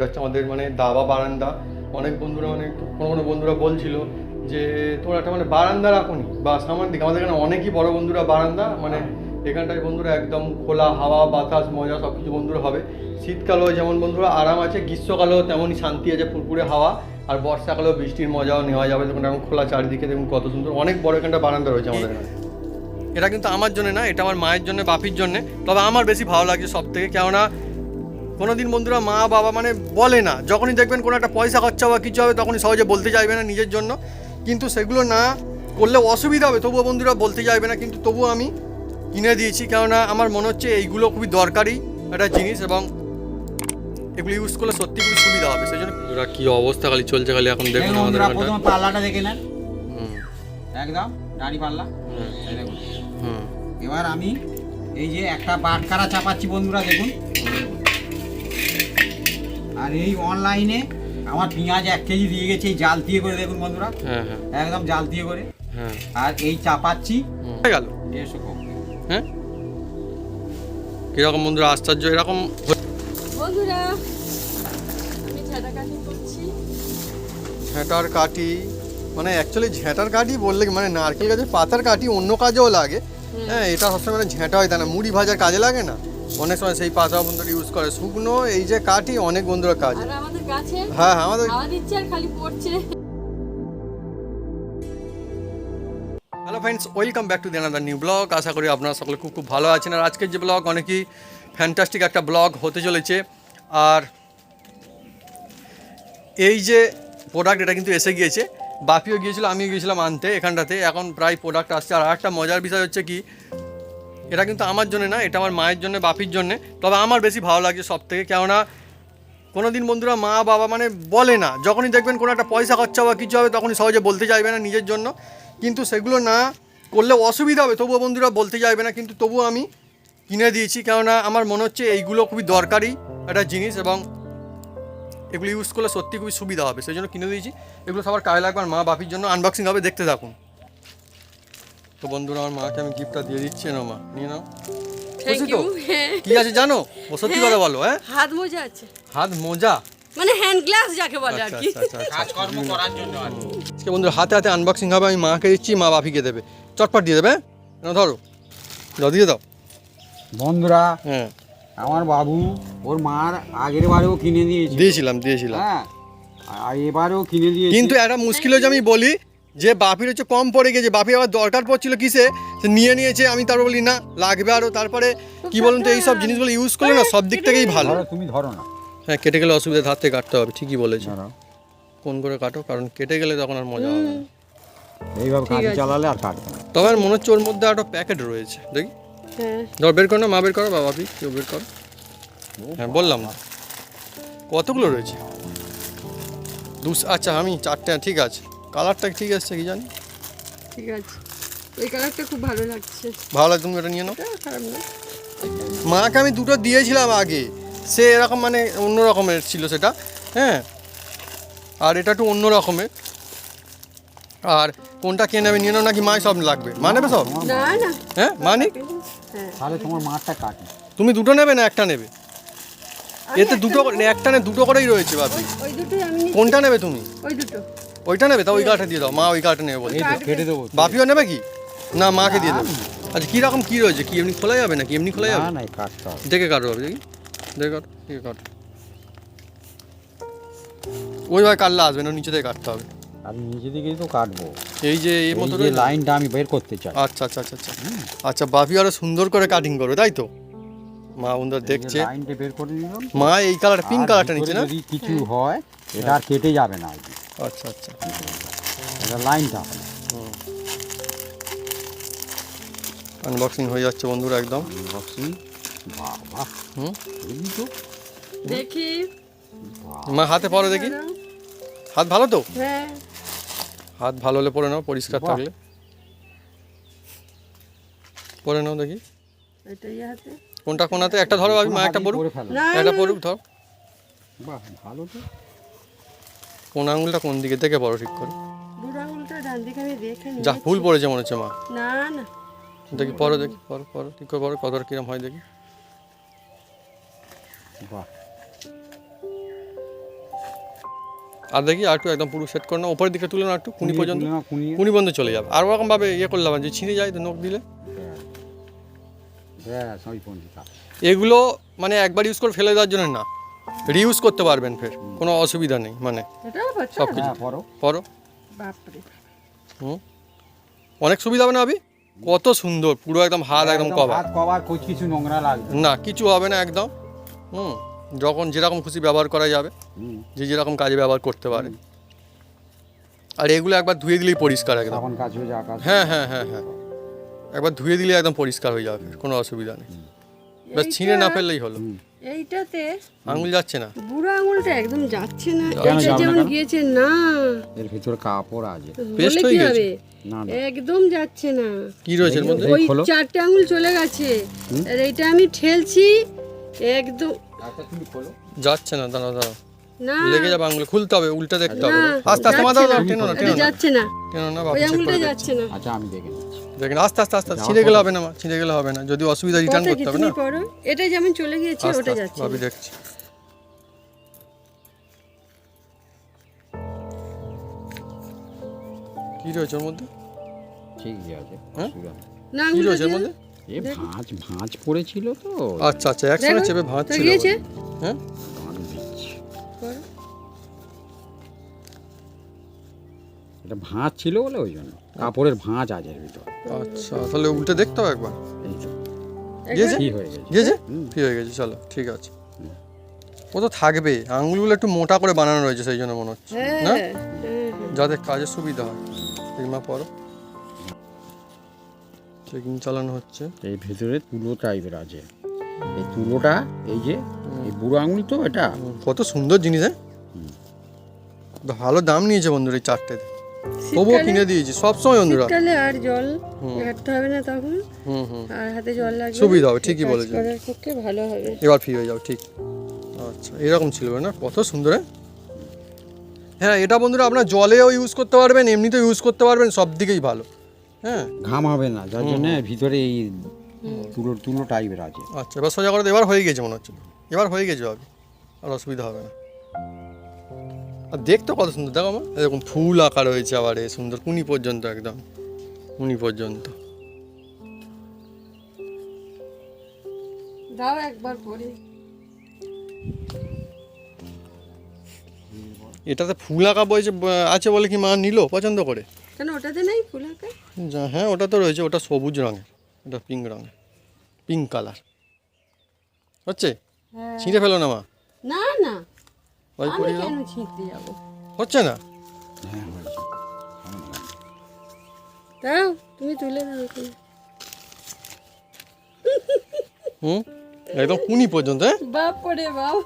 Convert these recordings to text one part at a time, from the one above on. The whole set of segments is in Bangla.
এটা হচ্ছে আমাদের মানে দাবা বারান্দা। অনেক বন্ধুরা মানে কোনো কোনো বন্ধুরা বলছিল যে, তোমরা একটা মানে বারান্দা রাখুনি বা সামনের দিকে। আমাদের এখানে অনেকই বড় বন্ধুরা বারান্দা মানে এখানটায় বন্ধুরা একদম খোলা হাওয়া, বাতাস, মজা সব কিছু বন্ধুরা হবে। শীতকালেও যেমন বন্ধুরা আরাম আছে, গ্রীষ্মকালেও তেমনই শান্তি আছে, ফুরফুরে হাওয়া। আর বর্ষাকালেও বৃষ্টির মজাও নেওয়া যাবে। তখন এখন খোলা চারিদিকে, দেখুন কত সুন্দর, অনেক বড় এখানটা বারান্দা রয়েছে আমাদের এখানে। এটা কিন্তু আমার জন্য না, এটা আমার মায়ের জন্য, বাপির জন্য। তবে আমার বেশি ভালো লাগছে সব থেকে কেননা কোনোদিন বন্ধুরা মা বাবা মানে বলে না। যখনই দেখবেন কোনো একটা পয়সা খরচা বা কিছু হবে তখনই সহজে বলতে চাইবে না নিজের জন্য। কিন্তু সেগুলো না করলে অসুবিধা হবে। তবুও বন্ধুরা বলতে চাইবে না কিন্তু তবুও আমি কিনে দিয়েছি। কেননা আমার মনে হচ্ছে এইগুলো খুবই দরকারি একটা জিনিস এবং এগুলো ইউজ করলে সত্যি খুবই সুবিধা হবে। সেই জন্য বন্ধুরা কী অবস্থা খালি চলছে খালি এখন দেখুন আমাদের প্রথমে পাল্লাটা দেখে নেন। হুম, একদম দাড়ি পাল্লা। হুম, হুম, এবার আমি এই যে একটা বাটকারা চাপাচ্ছি বন্ধুরা দেখুন। আর এই অনলাইনে আমার পেঁয়াজ এক কেজি দিয়ে গেছে এই জাল দিয়ে করে দেখুন বন্ধুরা। হ্যাঁ হ্যাঁ। একদম জাল দিয়ে করে। হ্যাঁ। আর এই চাপাচ্ছি। হয়ে গেল? দেড়শো কম হ্যাঁ? কীরকম বন্ধুরা আশ্চর্য এরকম বন্ধুরা আমি ঝাঁটা কাটি ঝ্যাঁটার কাঠি মানে অ্যাকচুয়ালি ঝ্যাঁটার কাঠি বললে কি, মানে নারকেল গাছের পাতার কাঠি অন্য কাজেও লাগে। হ্যাঁ এটা সবসময় মানে ঝ্যাঁটা হয় তা না মুড়ি ভাজার কাজে লাগে না। অনেক সময় সেই পাতা বন্ধুরা ইউজ করে। শুকনো এই যে কাঠি অনেক বন্ধুরা কাজে হ্যাঁ হ্যাঁ আমাদের খালি পড়ছে। Hello friends welcome back to the another new blog আশা করি আপনারা সকলে খুব খুব ভালো আছেন। আর আজকের যে ব্লগ অনেকই ফ্যান্টাস্টিক একটা ব্লগ হতে চলেছে। আর এই যে প্রোডাক্ট এটা কিন্তু এসে গিয়েছে। বাপিও গিয়েছিল আমিও গিয়েছিলাম আনতে এখানটাতে। এখন প্রায় প্রোডাক্ট আসছে। আর একটা মজার বিষয় হচ্ছে কি এটা কিন্তু আমার জন্য না, এটা আমার মায়ের জন্য, বাপির জন্য। তবে আমার বেশি ভালো লাগছে সব থেকে, কেননা কোনো দিন বন্ধুরা মা, বাবা মানে বলে না, যখনই দেখবেন কোনো একটা পয়সা খরচা বা কিছু হবে, তখনই সহজে বলতে চাইবে না নিজের জন্য। কিন্তু সেগুলো না করলে অসুবিধা হবে, তবুও বন্ধুরা বলতে চাইবে না, কিন্তু তবুও আমি কিনে দিয়েছি, কেননা আমার মনে হচ্ছে এইগুলো খুবই দরকারি একটা জিনিস এবং এগুলো ইউজ করলে সত্যি খুবই সুবিধা হবে। সেই জন্য কিনে দিয়েছি। এগুলো সবার কাজে লাগবে আর মা, বাপির জন্য। আনবক্সিং হবে, দেখতে থাকুন। তো বন্ধুরা আমার মাকে আমি গিফটটা দিয়ে দিচ্ছি না মা নিয়ে নাও। থ্যাংক খুশি তো? ইউ হ্যাঁ। কি আছে জানো? ও সত্যি কথা বলো হ্যাঁ? হাত মোজা আছে। হাত মোজা? মানে হ্যান্ড গ্লাস যাকে বলে আর আচ্ছা কি। আচ্ছা আচ্ছা কাজকর্ম করার জন্য আর আজকে বন্ধুরা হাতে হাতে আনবক্সিং হবে আমি মাকে দিচ্ছি মা বাপিকে দেবে। চটপট দিয়ে দেবে হ্যাঁ? নাও ধরো। দাও দিয়ে দাও। বন্ধুরা হ্যাঁ। আমার বাবু ওর মার আগের বারেও কিনে দিয়েছে দিয়েছিলাম দিয়েছিলাম। হ্যাঁ। আর এবারেও কিনে দিয়েছে। কিন্তু একটা মুশকিল হচ্ছে আমি বলি যে বাপির হচ্ছে কম পড়ে গেছে বাপির আবার দরকার পড়ছিল কিসে? সে নিয়ে নিয়েছে আমি তারপর বলি না লাগবে আরও তারপরে কি বলুন তো এই সব জিনিসগুলো ইউজ করলে না সব দিক থেকেই ভালো। তুমি ধরো না। হ্যাঁ কেটে গেলে অসুবিধা ধার থেকে কাটতে হবে ঠিকই বলেছ। কোন করে কাটো? কারণ কেটে গেলে তখন আর মজা হবে না। এইভাবে ঠিক চালালে আর কাটবে না। তবে আর মনে হচ্ছে ওর মধ্যে একটা প্যাকেট রয়েছে দেখি? হ্যাঁ। ধর বের করো না মা বের করো বা বাপি কেউ বের করো। হ্যাঁ বললাম না। কতগুলো রয়েছে? দুস আচ্ছা আমি চারটে ঠিক আছে। কালারটা ঠিক আসছে কি জানি? ঠিক আছে। ওই কালারটা খুব ভালো লাগছে। ভালো লাগে তুমি এটা নিয়ে নাও। এটা খারাপ না মাকে আমি দুটো দিয়েছিলাম আগে। সে এরকম মানে অন্য রকমের ছিল সেটা হ্যাঁ? আর এটা একটু অন্য রকমের। আর কোনটা কে নেবে নিয়ে নাও নাকি মায় সব লাগবে। মা নেবে সব? না না। হ্যাঁ মা নিক হ্যাঁ। তাহলে তোমার মারটা কাটে। তুমি দুটো নেবে না একটা নেবে? এতে দুটো করে- একটা নে দুটো করেই রয়েছে বাপি ওই- ওই দুটোই আমি কোনটা নেবে তুমি? ওই দুটো। ওইটা নেবে? তা ওই কাঠটা দিয়ে দাও। মা ওই কাঠটা নেবে বলে। কেটে দেবো বাপিও নেবে কি? না মাকে দিয়ে দেবে আচ্ছা কীরকম কী রয়েছে? কি এমনি খোলা যাবে নাকি? এমনি খোলা যাবে? না দেখে কাটো বাবু দেখি। দেখে কাটো দেখে কাটো। ওইভাবে কাটলে আসবে না নিচে থেকে কাটতে হবে। আমি নিজে দিকেই তো কাটবো। এই যে এই এই মতো লাইনটা আমি বের করতে চাই। আচ্ছা আচ্ছা আচ্ছা আচ্ছা। আচ্ছা বাপি আরও সুন্দর করে কাটিং করবে তাই তো? মা বন্ধুরা দেখছে। লাইনটা বের করে নিলাম। মা এই কালার পিঙ্ক কালারটা নিচ্ছে না? যদি কিছু হয় এটা আর কেটে যাবে না আচ্ছা আচ্ছা। এটা লাইনটা আনবক্সিং হয়ে যাচ্ছে বন্ধুরা একদম। বক্সিং বাবা হুম? তো? দেখি। মা হাতে পরে দেখি। হাত ভালো তো? হ্যাঁ। হাত ভালো হলে পরে নাও পরিষ্কার থাকলে। পরে নাও দেখি। এটাই হাতে কোনটা কোনাতে একটা ধরো আমি মা একটা পড়ুক একটা পড়ুক ধর। বাহ ভালো তো। কোন আঙুলটা কোন দিকে থেকে পড়ো ঠিক করে। বুড়ো আঙুলটা ডান দিকে আমি দেখে যা ভুল পড়েছে মনে হচ্ছে মা। না না। দেখি পরো দেখি পরো পরো ঠিক করে পরো কতটা কিরম হয় দেখি। বাহ। আর দেখি আর একটু একদম পুরো সেট করে না ওপরের দিকে তুলে না একটু কুনি পর্যন্ত। কুনি পর্যন্ত চলে যাবে। আর ওরকমভাবে ইয়ে করলাম যে ছিঁড়ে যায় তো নখ দিলে। ব্যাস, এগুলো মানে একবার ইউজ করে ফেলে দেওয়ার জন্য না। রিউজ করতে পারবেন ফের কোনো অসুবিধা নেই মানে সব কিছু। হ্যাঁ, পরো। হুম। অনেক সুবিধা হবে না আবি কত সুন্দর পুরো একদম হাত একদম কভার হাত কভার কোচ কিছু নোংরা লাগবে না। কিছু হবে না একদম। হুম যখন যেরকম খুশি ব্যবহার করা যাবে যে যেরকম কাজে ব্যবহার করতে পারে। আর এগুলো একবার ধুয়ে দিলেই পরিষ্কার একদম। হয়ে হ্যাঁ হ্যাঁ হ্যাঁ হ্যাঁ। একবার ধুয়ে দিলে একদম পরিষ্কার হয়ে যাবে কোনো অসুবিধা নেই। ব্যাস ছিঁড়ে না ফেললেই হলো। এইটাতে আঙুল যাচ্ছে না। বুড়ো আঙুলটা একদম যাচ্ছে না এটা যেমন গিয়েছে না। এর ভিতরে কাপড় আছে। বলে হয়ে কি গেছে? একদম যাচ্ছে না। কি রয়েছে এর মধ্যে? ওই। চারটে আঙুল চলে গেছে। আর এইটা আমি ঠেলছি একদম আচ্ছা তুমি খোলো। যাচ্ছে না দাঁড়াও দাঁড়াও। না। লেগে যাবে আঙুলে খুলতে হবে উল্টে দেখতে হবে। আস্তে আস্তে মাথা টেনো না টেনো না। যাচ্ছে না। টেনো না বাবা যাচ্ছে। না। আচ্ছা আমি দেখে নিচ্ছি। দেখেন আস্তে আস্তে আস্তে ছিঁড়ে গেলে হবে না মা ছিঁড়ে গেলে হবে না। যদি অসুবিধা রিটার্ন করতে হবে না? এটা যেমন চলে গিয়েছে ওটা যাচ্ছে। ভাবি দেখছি। কি রয়েছে ওর মধ্যে? ঠিকই আছে হ্যাঁ? না কি রয়েছে দিও। মধ্যে? এ ভাঁজ ভাঁজ পড়েছিল তো। আচ্ছা আচ্ছা একসঙ্গে চেপে ভাঁজ ছিল হ্যাঁ? এটা ভাঁজ ছিল বলে ওই জন্য। কাপড়ের ভাঁজ আছে এর ভিতর। আচ্ছা তাহলে উল্টে দেখতে হবে একবার? এই তো। গিয়েছে কি হয়ে গেছে? হুম। ঠিক হয়ে গেছে? চলো ঠিক আছে। ও তো থাকবে। আঙুলগুলো একটু মোটা করে বানানো রয়েছে সেই জন্য মনে হচ্ছে। হ্যাঁ। না। যাতে কাজে সুবিধা হয়। রিমা পরো। চেকিং চালানো হচ্ছে। এই ভেতরে তুলো টাইপের আছে। এই তুলোটা এই যে এই বুড়ো আঙুল তো এটা। কত সুন্দর জিনিস হ্যাঁ? ভালো দাম নিয়েছে বন্ধুরা এই চারটে তবুও কিনে দিয়েছি সবসময় বন্ধুরা শীতকালে আর জল ঘাটতে হবে না তখন। হুম হুম। আর হাতে জল লাগবে সুবিধা হবে, ঠিকই বলেছেন। পক্ষে ভালো হবে। এবার ফ্রি হয়ে যাও ঠিক। আচ্ছা এরকম ছিল না কত সুন্দর হ্যাঁ? হ্যাঁ এটা বন্ধুরা আপনার জলেও ইউজ করতে পারবেন এমনিতেও ইউজ করতে পারবেন সব দিকেই ভালো হ্যাঁ? ঘাম হবে না যার জন্য ভিতরে এই তুলো তুলো টাইপের আছে। আচ্ছা এবার সোজা করে এবার হয়ে গেছে মনে হচ্ছে। এবার হয়ে গেছে ভাবি আর অসুবিধা হবে না। আর দেখতে কত সুন্দর দেখো আমার এরকম ফুল আঁকা রয়েছে আবার এ সুন্দর কুনি পর্যন্ত একদম কুনি পর্যন্ত। দাও একবার পরে। এটাতে ফুল আঁকা বয়েছে আছে বলে কি মা নিল পছন্দ করে? কেন ওটাতে নেই ফুল আঁকা? হ্যাঁ ওটা তো রয়েছে ওটা সবুজ রঙের ওটা পিঙ্ক রঙের পিঙ্ক কালার হচ্ছে? হ্যাঁ। ছিঁড়ে ফেলো না মা? না না। ওই আমি কেন ছিঁড়তে যাব হচ্ছে না হ্যাঁ হয়েছে দাও তুমি তুলে দাও। হুম একদম কুনি পর্যন্ত হ্যাঁ বাপ পরে বাপ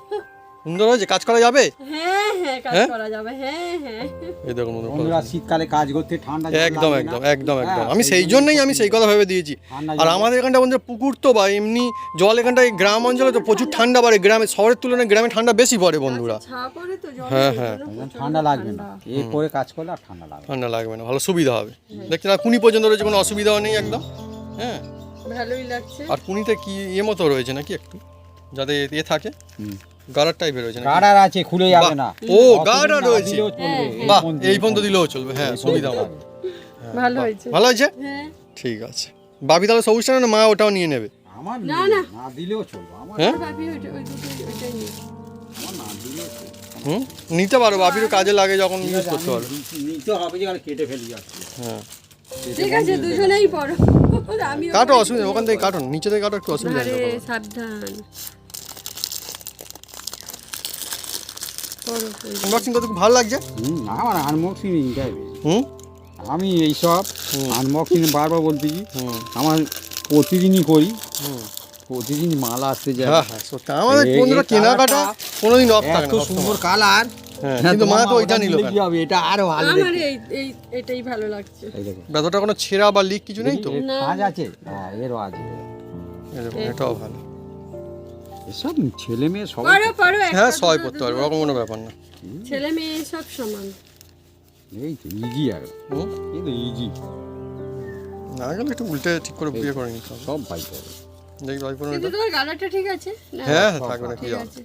সুন্দর হয়েছে? কাজ করা যাবে? হ্যাঁ হ্যাঁ কাজ হ্যাঁ? করা যাবে হ্যাঁ হ্যাঁ। এই দেখুন বন্ধুরা, শীতকালে কাজ করতে ঠান্ডা একদম একদম একদম একদম। আমি সেই জন্যই আমি সেই কথা ভেবে দিয়েছি। আর আমাদের এখানটা বন্ধুরা পুকুর তো বা এমনি জল এখানটায় গ্রাম অঞ্চলে তো প্রচুর ঠান্ডা পড়ে। গ্রামে শহরের তুলনায় গ্রামে ঠান্ডা বেশি পড়ে বন্ধুরা। ছা পরে তো জল হ্যাঁ, হ্যাঁ। ঠান্ডা লাগবে না। এই পরে কাজ করলে আর ঠান্ডা লাগবে ঠান্ডা লাগবে না ভালো সুবিধা হবে। দেখছেন আর কুনি পর্যন্ত রয়েছে কোনো অসুবিধাও নেই একদম। হ্যাঁ। ভালোই লাগছে। আর কুনিতে কি ইয়ে মতো রয়েছে নাকি একটু? যাতে এ থাকে। হুম। গার্ডার টাইপের রয়েছে? গার্ডার আছে খুলে যাবে না। ও গার্ডার রয়েছে। বাহ এই পর্যন্ত দিলেও চলবে হ্যাঁ সুবিধা হবে। ভালো হয়েছে। ভালো আছে হ্যাঁ। ঠিক আছে। বাবি তাহলে সবুজটা না মা ওটাও নিয়ে নেবে? আমার না, না। না দিলেও চলবে আমার হ্যাঁ? ওইটা ওই দুটো ওইটাই নিই না দিলেও হুম? নিতে পারো বাবিরও কাজে লাগে যখন ইউজ করতে পারো। নিতে হবে যে কেটে ফেলি হ্যাঁ। ঠিক আছে দুজনেই পড়ো। কাটো অসুবিধা ওখান থেকে কাটো নিচে থেকে কাটো একটু অসুবিধা সাবধান পড়ো ওই- আনবক্সিং করতে খুব ভালো লাগছে হুম, আমার আনবক্সিং হুম আমি এইসব আনবক্সিং বারবার বলতেছি আমার প্রতিদিনই করি প্রতিদিন মাল আসতে যায় হ্যাঁ হ্যাঁ সত্যি আমাদের বন্ধুরা কেনাকাটা কোনোদিন অফ থাকে না সুন্দর কালার হ্যাঁ কিন্তু মা তো ওইটা নিল কেন হবে এটা আরও ভালো আমার এই এই এটাই ভালো লাগছে এই কোনো ছেঁড়া বা লিক কিছু নেই তো না। কাজ আছে হ্যাঁ এরও আছে এটাও ভালো এসব ছেলে মেয়ে সবাই পড়ো পড়ো হ্যাঁ সবাই করতে পারবে ওরকম কোনো ব্যাপার না। ছেলে মেয়ে সব সমান। এই তো ইজি আর। হুম কিন্তু ইজি না গেলে একটু উল্টে ঠিক করে বিয়ে করে নিতে সব পাইতে হবে দেখি ভাই পুরো কিন্তু তোমার গালাটা ঠিক আছে? না। হ্যাঁ থাকবে না কি আছে।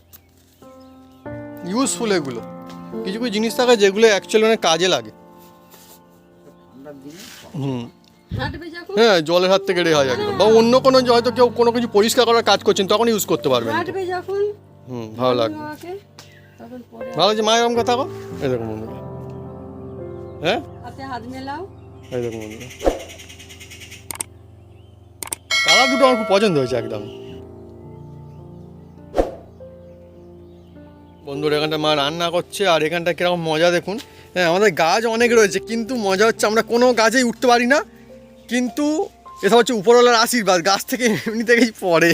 ইউজফুল এগুলো। কিছু কিছু জিনিস থাকে যেগুলো অ্যাকচুয়ালি অনেক কাজে লাগে। হুম। হ্যাঁ জলের হাত থেকে রেহাই একদম। বা অন্য কোনো হয়তো কেউ কোনো কিছু পরিষ্কার করার কাজ করছেন তখন ইউজ করতে পারবেন। যখন হুম ভালো লাগবে। ভালো যে মায়ের থাকো এই দেখো বন্ধুরা। হ্যাঁ? হাতে মেলাও। এই দেখো বন্ধুরা। দুটো আমার খুব পছন্দ হয়েছে একদম। বন্ধুরা এখানটা মা রান্না করছে আর এখানটা কীরকম মজা দেখুন। হ্যাঁ আমাদের গাছ অনেক রয়েছে কিন্তু মজা হচ্ছে আমরা কোনো গাছেই উঠতে পারি না। কিন্তু এটা হচ্ছে উপরওয়ালার আশীর্বাদ, গাছ থেকে এমনি থেকেই পড়ে।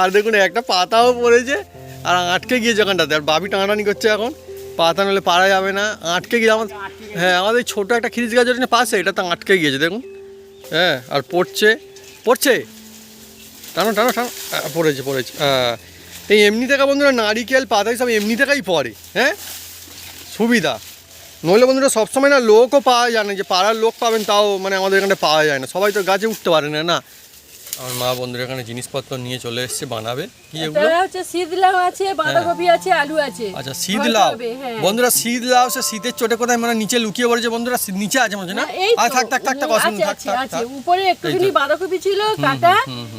আর দেখুন, একটা পাতাও পড়েছে, আর আটকে গিয়েছে ওখানটাতে। আর বাবি টানাটানি করছে এখন। পাতা নলে পারা যাবে না, আটকে গিয়ে আমার হ্যাঁ আমাদের ছোটো একটা খিরিজ গাছ রয়েছে না পাশে, এটা তো আটকে গিয়েছে, দেখুন। হ্যাঁ আর পড়ছে পড়ছে। টানো টানো টানো। পড়েছে পড়েছে। হ্যাঁ এই এমনি থেকে বন্ধুরা, নারিকেল পাতা সব এমনি থেকেই পড়ে হ্যাঁ? সুবিধা। নইলে বন্ধুরা সবসময় না লোকও পাওয়া যায় না যে পাড়ার লোক পাবেন তাও মানে আমাদের এখানে পাওয়া যায় না। সবাই তো গাছে উঠতে পারে না না? আমার মা বন্ধুরা এখানে জিনিসপত্র নিয়ে চলে এসছে বানাবে। কি এগুলো? হচ্ছে শীতলাও আছে বাঁধাকপি আছে আলু আছে। আচ্ছা শীত লাউ। হ্যাঁ। বন্ধুরা শীত লাউ সে শীতের চোটে কোথায় মানে নিচে লুকিয়ে পড়েছে বন্ধুরা? নিচে আছে মনে না? আর থাক থাক থাক থাক অসুবিধা থাক থাক আছে। উপরে একটুখানি বাঁধাকপি ছিল কাটা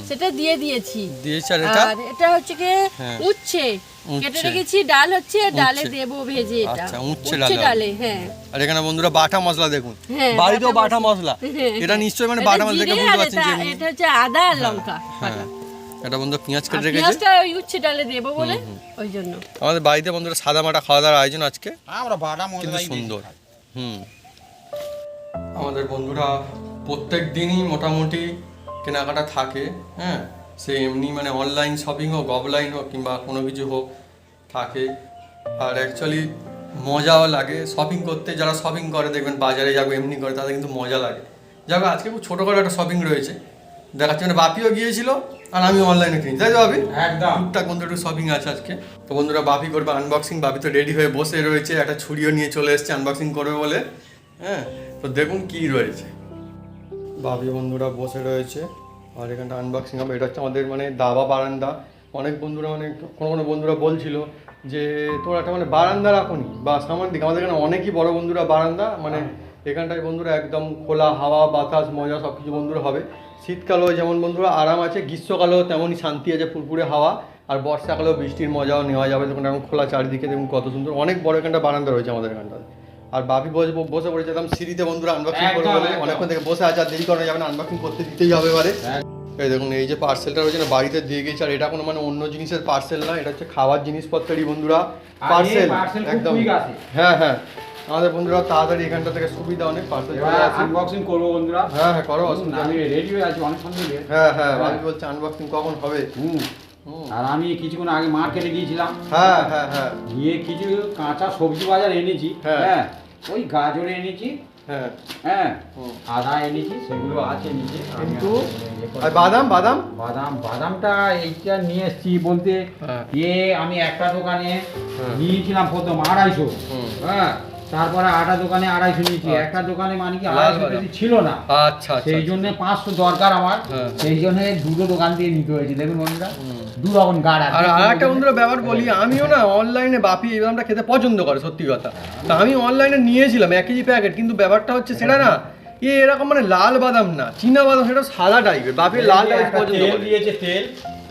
সেটা দিয়ে দিয়েছি। দিয়েছে আর এটা? এটা হচ্ছে কি? হ্যাঁ। উচ্ছে। কেটে রেখেছি ডাল হচ্ছে ডালে। দেবো ভেজে এটা। আচ্ছা, উচ্ছে ডালে। হ্যাঁ। আর এখানে বন্ধুরা বাটা মশলা দেখুন। হ্যাঁ, বাড়িতেও বাটা মশলা। হ্যাঁ, এটা নিশ্চয়ই মানে বাটা মশলা দেখে বুঝতে পারছেন যে এটা- হচ্ছে আদা আর লঙ্কা। হ্যাঁ। এটা বন্ধু পেঁয়াজ কেটে রেখেছে। পেঁয়াজটা ওই উচ্ছে ডালে দেবো বলে ওই জন্য। আমাদের বাড়িতে বন্ধুরা সাদা মাটা খাওয়া দাওয়ার আয়োজন আজকে। আমরা বাটা কিন্তু সুন্দর। হুম। আমাদের বন্ধুরা প্রত্যেক দিনই মোটামুটি কেনাকাটা থাকে হ্যাঁ। সে এমনি মানে অনলাইন শপিং হোক অফলাইন হোক কিংবা কোনো কিছু হোক থাকে। আর অ্যাকচুয়ালি মজাও লাগে। শপিং করতে যারা শপিং করে দেখবেন বাজারে যাব এমনি করে তাদের কিন্তু মজা লাগে। যাবে আজকে খুব ছোটোখাটো একটা শপিং রয়েছে। দেখাচ্ছে মানে বাপিও গিয়েছিল আর আমি অনলাইনে কিনি তাই তো বাপি? একদম। টুকটাক বন্ধু একটু শপিং আছে আজকে। তো বন্ধুরা বাপি করবে আনবক্সিং বাপি তো রেডি হয়ে বসে রয়েছে একটা ছুরিও নিয়ে চলে এসেছে আনবক্সিং করবে বলে। হ্যাঁ তো দেখুন কি রয়েছে। বাপি বন্ধুরা বসে রয়েছে। আর এখানটা আনবক্সিং হবে। এটা হচ্ছে আমাদের মানে দাবা বারান্দা। অনেক বন্ধুরা মানে কোনো কোনো বন্ধুরা বলছিল যে তোর একটা মানে বারান্দা রাখুনি বা সামান দিকে। আমাদের এখানে অনেকই বড় বন্ধুরা বারান্দা। মানে এখানটায় বন্ধুরা একদম খোলা হাওয়া বাতাস মজা সব কিছু বন্ধুরা হবে। শীতকালেও যেমন বন্ধুরা আরাম আছে গ্রীষ্মকালেও তেমনই শান্তি আছে ফুরফুরে হাওয়া। আর বর্ষাকালেও বৃষ্টির মজাও নেওয়া যাবে। তখন এখন খোলা চারিদিকে দেখুন কত সুন্দর। অনেক বড় এখানটা বারান্দা রয়েছে আমাদের এখানটায় আর বাপি বসে বসে পড়েছে একদম সিঁড়িতে বন্ধুরা আনবক্সিং করবে বলে। অনেকক্ষণ থেকে বসে আছে আর দেরি করা যাবে না আনবক্সিং করতে দিতেই হবে এবারে। এই দেখুন এই যে পার্সেলটা রয়েছে না বাড়িতে দিয়ে গেছে আর এটা কোনো মানে অন্য জিনিসের পার্সেল না এটা হচ্ছে খাবার জিনিসপত্রেরই বন্ধুরা পার্সেল একদম। হ্যাঁ হ্যাঁ। আমাদের বন্ধুরা তাড়াতাড়ি এখানটা থেকে সুবিধা অনেক পার্সেল আনবক্সিং করব বন্ধুরা। হ্যাঁ হ্যাঁ করো অসুবিধা আমি রেডি হয়ে আছি অনেক সঙ্গে হ্যাঁ হ্যাঁ বাড়ি বলছে আনবক্সিং কখন হবে? হুম। হুম। আর আমি কিছুক্ষণ আগে মার্কেটে গিয়েছিলাম। হ্যাঁ হ্যাঁ হ্যাঁ। গিয়ে কিছু কাঁচা সবজি বাজার এনেছি। হ্যাঁ। ওই গাজর এনেছি। হ্যাঁ। হ্যাঁ আদা এনেছি সেগুলো আছে নিচে। কিন্তু আর বাদাম বাদাম? বাদাম বাদামটা এইটা নিয়ে এসছি বলতে হ্যাঁ। এ আমি একটা দোকানে হ্যাঁ। নিয়েছিলাম প্রথম আড়াইশো। হ্যাঁ তারপরে আটা দোকানে আড়াইশো নিয়েছি। আচ্ছা। একটা দোকানে মানে কি আড়াইশো। ছিল না। আচ্ছা আচ্ছা সেই জন্য পাঁচশো দরকার আমার। হ্যাঁ। সেই জন্য দুটো দোকান দিয়ে নিতে হয়েছে। দেখুন বন্ধুরা হুম। দু রকম গাড় আর আর বন্ধুরা। ব্যাপার বলি আমিও না অনলাইনে বাপি এই বাদামটা খেতে পছন্দ করে সত্যি কথা। তা আমি অনলাইনে নিয়েছিলাম এক কেজি প্যাকেট কিন্তু ব্যাপারটা হচ্ছে সেটা না এ এরকম মানে লাল বাদাম না চীনা বাদাম সেটা সাদা টাইপের বাপি লাল টাইপ পছন্দ করে। দিয়েছে তেল।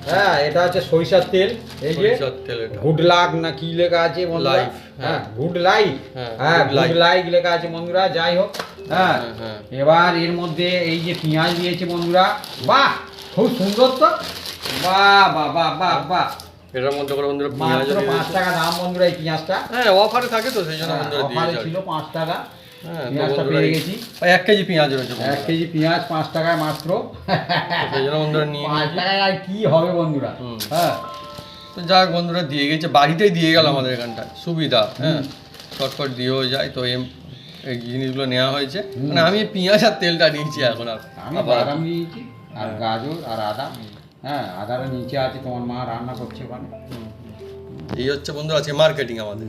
হ্যাঁ এটা হচ্ছে সরিষার তেল এই যে। গুড লাক না কি লেখা আছে বন্ধুরা? Life, হ্যাঁ। হ্যাঁ গুড লাইফ হ্যাঁ, হ্যাঁ গুড লাইফ লেখা আছে বন্ধুরা যাই হোক হ্যাঁ। হ্যাঁ, হ্যাঁ। এবার এর মধ্যে এই যে পেঁয়াজ দিয়েছে বন্ধুরা বাহ খুব সুন্দর তো। বাহ বাহ বাহ বাহ বাহ। এটার মধ্যে করে বন্ধুরা পেঁয়াজ মাত্র পাঁচ টাকা দাম বন্ধুরা এই পেঁয়াজটা। হ্যাঁ অফারে থাকে তো সেই জন্য হ্যাঁ, বন্ধুরা অফারে ছিল পাঁচ টাকা। হ্যাঁ তো পেঁয়াজটা পেয়ে গেছি। এক কেজি পেঁয়াজ রয়েছে এক কেজি পেঁয়াজ পাঁচ টাকায় মাত্র। জন্য বন্ধুরা নিয়ে পাঁচ টাকায় আর কি হবে বন্ধুরা? হ্যাঁ। তো যাক বন্ধুরা দিয়ে গেছে বাড়িতেই দিয়ে গেল আমাদের এখানটায় সুবিধা হ্যাঁ। চটপট দিয়েও যায় তো এম এই জিনিসগুলো নেওয়া হয়েছে। মানে আমি পেঁয়াজ আর তেলটা নিয়েছি এখন আর আমি বাদাম নিয়েছি আর গাজর আর আদা। হ্যাঁ আদাটা নিচে আছে তোমার মা রান্না করছে ওখানে। এই হচ্ছে বন্ধুরা আজকে মার্কেটিং আমাদের।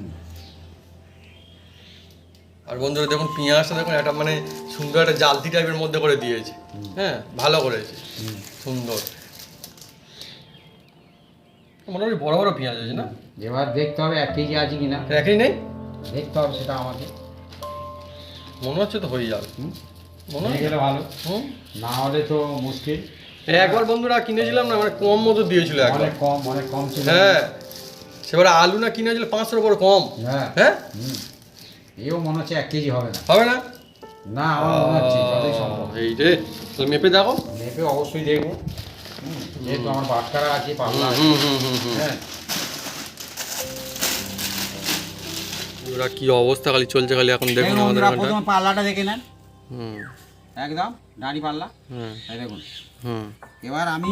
আর বন্ধুরা দেখুন পেঁয়াজটা দেখুন একটা মানে সুন্দর একটা জালতি টাইপের মধ্যে করে দিয়েছে। হ্যাঁ ভালো করেছে। সুন্দর। মোটামুটি বড় বড় পেঁয়াজ আছে না? এবার দেখতে হবে এক কেজি আছে কি কিনা একই নেই? দেখতে হবে সেটা আমাকে। মনে হচ্ছে তো হয়ে যাবে? মনে হয়ে গেলে ভালো। হুম। না হলে তো মুশকিল। একবার বন্ধুরা কিনেছিলাম না মানে কম মতো দিয়েছিল একবার। কম অনেক কম ছিল। হ্যাঁ। সেবারে আলু না কিনেছিল পাঁচশোর উপর কম। হ্যাঁ। হ্যাঁ। এও মনে হচ্ছে এক কেজি হবে না। হবে না? না আমার মনে হচ্ছে যতই সম্ভব। এই রে তাহলে মেপে দেখো। মেপে অবশ্যই দেখব। যেহেতু আমার বাটকারা আছে পাল্লা আছে। হ্যাঁ। ওরা কি অবস্থা খালি চলছে খালি এখন দেখুন আমাদের প্রথমে পাল্লাটা দেখে নেন। হুম। একদম দাঁড়ি পাল্লা। হুম এই দেখুন। হুম। এবার আমি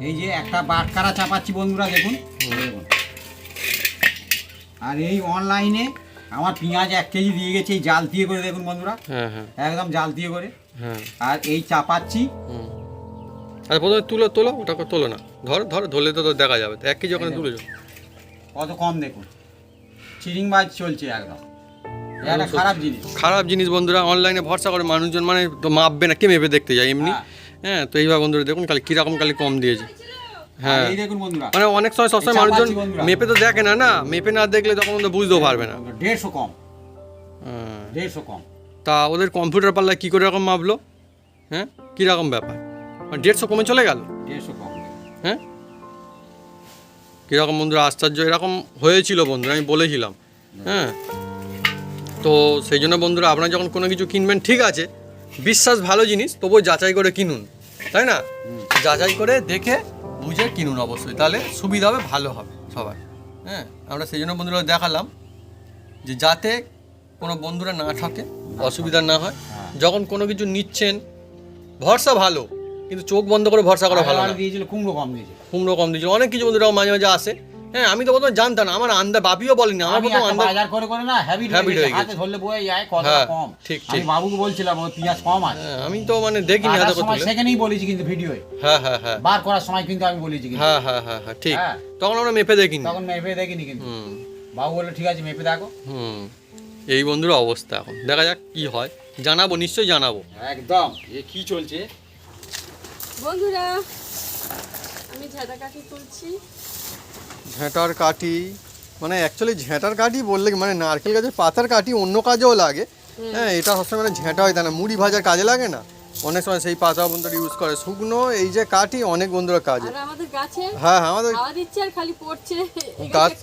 এই যে একটা বাটকারা চাপাচ্ছি বন্ধুরা দেখুন। দেখুন। আর এই অনলাইনে আমার পেঁয়াজ এক কেজি দিয়ে গেছে এই জাল দিয়ে করে দেখুন বন্ধুরা। হ্যাঁ হ্যাঁ। একদম জাল দিয়ে করে। হ্যাঁ। আর এই চাপাচ্ছি। আচ্ছা প্রথমে তুলো তোলো ওটাকে তোলো না। ধর ধর ধরলে তো দেখা যাবে। এক কেজি ওখানে তুলেছো কত কম দেখুন। চিরিংবাজ চলছে একদম। খারাপ জিনিস। খারাপ জিনিস বন্ধুরা অনলাইনে ভরসা করে মানুষজন মানে তো মাপবে না কে মেপে দেখতে যায় এমনি? হ্যাঁ। তো এইবার বন্ধুরা দেখুন খালি কীরকম খালি কম দিয়েছে। হ্যাঁ। এই দেখুন বন্ধুরা। মানে অনেক সময় সবসময় মানুষজন মেপে তো দেখে না না? মেপে না দেখলে তখন তো বুঝতেও পারবে না। দেড়শো কম। হ্যাঁ। দেড়শো কম। তা ওদের কম্পিউটার পাল্লায় কী করে এরকম মাপলো? হ্যাঁ? কীরকম ব্যাপার? মানে দেড়শো কমে চলে গেল? দেড়শো কম। হ্যাঁ? কীরকম বন্ধুরা আশ্চর্য। এরকম হয়েছিল বন্ধুরা আমি বলেছিলাম। হ্যাঁ? তো সেই জন্য বন্ধুরা আপনারা যখন কোনো কিছু কিনবেন ঠিক আছে। বিশ্বাস ভালো জিনিস তবুও যাচাই করে কিনুন। তাই না? যাচাই করে দেখে বুঝে কিনুন অবশ্যই তাহলে সুবিধা হবে ভালো হবে সবাই হ্যাঁ আমরা সেই জন্য বন্ধুরা দেখালাম যে যাতে কোনো বন্ধুরা না থাকে অসুবিধা না হয় হ্যাঁ। যখন কোনো কিছু নিচ্ছেন ভরসা ভালো কিন্তু চোখ বন্ধ করে ভরসা করা ভালো না। দিয়েছিল কুমড়ো কম দিয়েছে কুমড়ো কম দিয়েছে অনেক কিছু বন্ধুরা মাঝে মাঝে আসে হ্যাঁ আমি তো প্রথমে জানতাম না। আমার আন্দা বাপিও বলেনি আমার আমি প্রথম আন্দা বাজার করে করে না হ্যাবিট হয়ে হয়ে গেছে। হাতে ধরলে বয়ে যায় কত হ্যাঁ, কম। ঠিক, ঠিক। আমি। বাবুকে বলছিলাম ওর পেঁয়াজ কম আছে। হ্যাঁ, আমি তো মানে দেখিনি হাতে করে সময় সেখানেই বলেছি কিন্তু ভিডিওয়ে হ্যাঁ হ্যাঁ হ্যাঁ। বার করার সময় কিন্তু আমি বলেছি কিন্তু। হ্যাঁ হ্যাঁ হ্যাঁ হ্যাঁ ঠিক। হ্যাঁ। তখন আমরা মেপে দেখিনি। তখন মেপে দেখিনি কিন্তু। হুম। বাবু বলল ঠিক আছে মেপে দেখো। হুম। এই বন্ধুর অবস্থা এখন। দেখা যাক কি হয়। জানাব নিশ্চয়ই জানাব। একদম। এ কি চলছে? বন্ধুরা আমি ঝাঁটা কাঠি তুলছি। ঝেঁটার কাঠি মানে অ্যাকচুয়ালি ঝেঁটার কাঠি বললে মানে নারকেল গাছের পাতার কাঠি অন্য কাজেও লাগে। হ্যাঁ এটা সবসময় মানে ঝেঁটা হয় না মুড়ি ভাজার কাজে লাগে না। অনেক সময় সেই পাতা বন্ধুরা ইউজ করে। শুকনো এই যে কাঠি অনেক বন্ধুরা কাজে। হ্যাঁ হ্যাঁ আমাদের গাছ-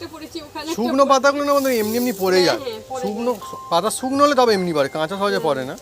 শুকনো পাতাগুলো না বন্ধু এমনি এমনি পড়ে হ্যাঁ, যায়। হ্যাঁ, শুকনো পাতা শুকনো হলে তবে এমনি পড়ে কাঁচা সহজে পড়ে না।